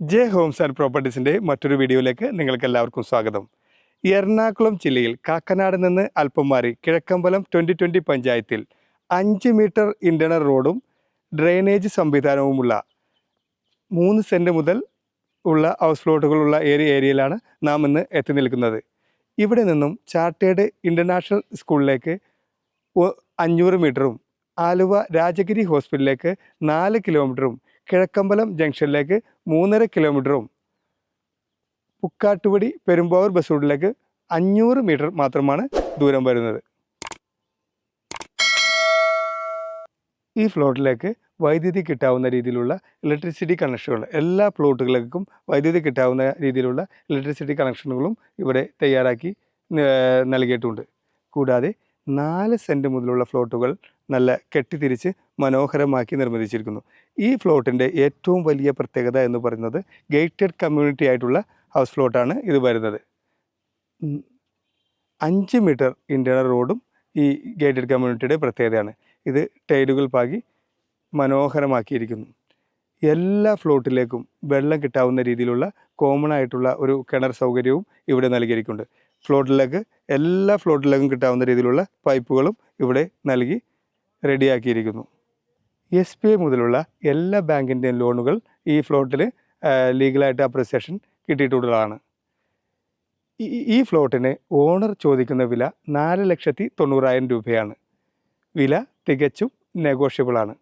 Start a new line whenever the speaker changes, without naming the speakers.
J Holmes and പ്രോപ്പർട്ടീസിന്റെ മറ്റൊരു വീഡിയോയിലേക്ക് നിങ്ങൾക്ക് എല്ലാവർക്കും സ്വാഗതം. എറണാകുളം ജില്ലയിൽ കാക്കനാട് നിന്ന് അല്പം മാറി കിഴക്കമ്പലം ട്വന്റി ട്വന്റി പഞ്ചായത്തിൽ അഞ്ച് മീറ്റർ ഇന്റർണൽ റോഡും ഡ്രെയിനേജ് സംവിധാനവുമുള്ള മൂന്ന് സെന്റ് മുതൽ ഉള്ള ഹൗസ് പ്ലോട്ടുകളുള്ള ഏരിയ ഏരിയയിലാണ് നാം ഇന്ന് എത്തി നിൽക്കുന്നത്. ഇവിടെ നിന്നും ചാർട്ടേഡ് ഇന്റർനാഷണൽ സ്കൂളിലേക്ക് അഞ്ഞൂറ് മീറ്ററും ആലുവ രാജഗിരി ഹോസ്പിറ്റലിലേക്ക് നാല് കിലോമീറ്ററും കിഴക്കമ്പലം ജംഗ്ഷനിലേക്ക് മൂന്നര കിലോമീറ്ററും പുക്കാട്ടുപടി പെരുമ്പാവൂർ ബസ് റൂട്ടിലേക്ക് അഞ്ഞൂറ് മീറ്റർ മാത്രമാണ് ദൂരം വരുന്നത്. ഈ ഫ്ലോട്ടിലേക്ക് വൈദ്യുതി കിട്ടാവുന്ന രീതിയിലുള്ള ഇലക്ട്രിസിറ്റി കണക്ഷനുകൾ എല്ലാ പ്ലോട്ടുകളിലേക്കും വൈദ്യുതി കിട്ടാവുന്ന രീതിയിലുള്ള ഇലക്ട്രിസിറ്റി കണക്ഷനുകളും ഇവിടെ തയ്യാറാക്കി നൽകിയിട്ടുണ്ട്. കൂടാതെ നാല് സെന്റ് മുതലുള്ള ഫ്ലോട്ടുകൾ നല്ല കെട്ടിത്തിരിച്ച് മനോഹരമാക്കി നിർമ്മിച്ചിരിക്കുന്നു. ഈ ഫ്ലോട്ടിന്റെ ഏറ്റവും വലിയ പ്രത്യേകത എന്ന് പറയുന്നത് ഗേറ്റഡ് കമ്മ്യൂണിറ്റി ആയിട്ടുള്ള ഹൗസ് ഫ്ലോട്ടാണ് ഇത് വരുന്നത്. അഞ്ച് മീറ്റർ ഇന്റേണൽ റോഡും ഈ ഗേറ്റഡ് കമ്മ്യൂണിറ്റിയുടെ പ്രത്യേകതയാണ്. ഇത് ടൈലുകൾ പാകി മനോഹരമാക്കിയിരിക്കുന്നു. എല്ലാ ഫ്ലോട്ടിലേക്കും വെള്ളം കിട്ടാവുന്ന രീതിയിലുള്ള കോമൺ ആയിട്ടുള്ള ഒരു കിണർ സൗകര്യവും ഇവിടെ നൽകിയിരിക്കുന്നുണ്ട്. ഫ്ലോട്ടിലേക്ക് എല്ലാ ഫ്ലോട്ടിലേക്കും കിട്ടാവുന്ന രീതിയിലുള്ള പൈപ്പുകളും ഇവിടെ നൽകി റെഡിയാക്കിയിരിക്കുന്നു. എസ് ബി ഐ മുതലുള്ള എല്ലാ ബാങ്കിന്റെയും ലോണുകൾ ഈ ഫ്ലോട്ടിൽ ലീഗലായിട്ട് അപ്രിസിയേഷൻ കിട്ടിയിട്ടുള്ളതാണ് ഈ- ഫ്ലോട്ടിന് ഓണർ ചോദിക്കുന്ന വില നാല് ലക്ഷത്തി തൊണ്ണൂറായിരം രൂപയാണ്. വില തികച്ചും നെഗോഷ്യബിൾ ആണ്